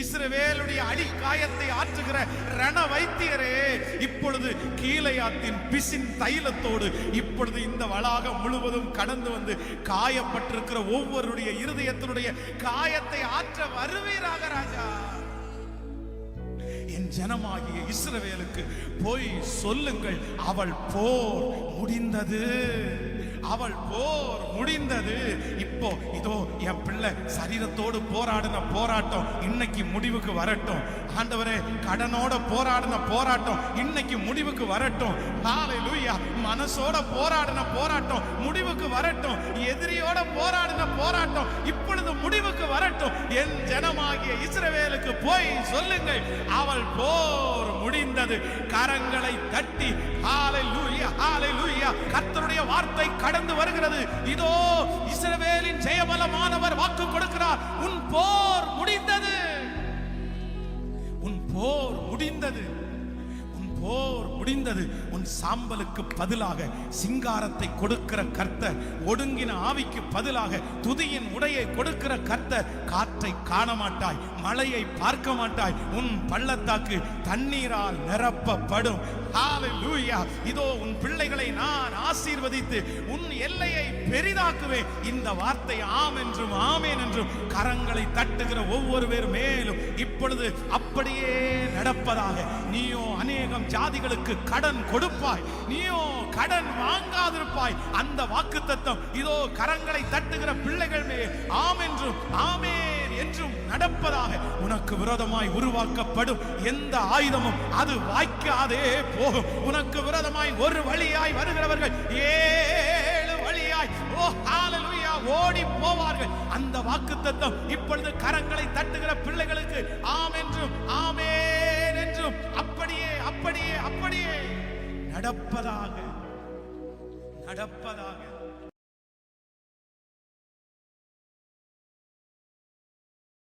இஸ்ரவேலுடைய அடி காயத்தை ஆற்றுகிற ரண வைத்தியரே இப்பொழுது கீழையாத்தின் பிசின் தைலத்தோடு இப்பொழுது இந்த வளாகம் முழுவதும் கடந்து வந்து காயப்பட்டிருக்கிற ஒவ்வொருடைய இருதயத்தினுடைய காயத்தை ஆற்ற வருவீராக ராஜா. என் ஜனமாகிய இஸ்ரவேலுக்கு போய் சொல்லுங்கள் அவள் போர் முடிந்தது. அவள் போர் முடிந்தது. இப்போ இதோ என் பிள்ளை சரீரத்தோடு போராடின போராட்டம் இன்னைக்கு முடிவுக்கு வரட்டும். ஆண்டவரே கடனோட போராடின போராட்டம் இன்னைக்கு முடிவுக்கு வரட்டும். ஹalleluya மனசோட போராடின போராட்டம் முடிவுக்கு வரட்டும். எதிரியோட போராடின போராட்டம் இப்பொழுது முடிவுக்கு வரட்டும். என் ஜனமாகிய இஸ்ரவேலுக்கு போய் சொல்லுங்கள். அவள் போர் முடிந்தது. கரங்களை தட்டி. ஹalleluya ஹalleluya கர்த்தருடைய வார்த்தை கடந்து வருகிறது. இதோ இஸ்ரவேலின் ஜெயபலமானவர் வாக்கு கொடுக்கிறார். உன் போர் முடிந்தது. உன் போர் முடிந்தது. போர் முடிந்தது. உன் சாம்பலுக்கு பதிலாக சிங்காரத்தை கொடுக்கிற கர்த்த ஒடுங்கின ஆவிக்கு பதிலாக துதியின் உடையை கொடுக்கிற கர்த்த காற்றை காண மாட்டாய் மழையை பார்க்க மாட்டாய் உன் பள்ளத்தாக்கு தண்ணீரால் நிரப்பப்படும். இதோ உன் பிள்ளைகளை நான் ஆசீர்வதித்து உன் எல்லையை பெரிதாக்குவேன். இந்த வார்த்தை ஆம் என்றும் ஆமேன் என்றும் கரங்களை தட்டுகிற ஒவ்வொரு பேர் மேலும் இப்பொழுது அப்படியே நடப்பதாக. நீயோ அநேகம் ஜாதிகளுக்கு கடன் கொடுப்பாய். நீயோ கடன் வாங்காதிருப்பாய். அந்த வாக்குத்தத்தம் இதோ கரங்களை தட்டுகிற பிள்ளைகள் மேல். ஆம் என்றும் ஆமே என்றும் நடப்பதாக உனக்கு விரோதமாய் உருவாக்கப்படும். எந்த ஆயுதமும் அது வாய்க்காதே போகும். உனக்கு விரோதமாய் ஒரு வழியாய் வருகிறவர்கள் ஏழு வழியாய். ஓ ஹalleluya ஓடி போவார்கள். அந்த வாக்குத்தத்தம் இப்பொழுது கரங்களை தட்டுகிற பிள்ளைகளுக்கு ஆம் என்றும் ஆ நடப்பதாக நடப்பதாக.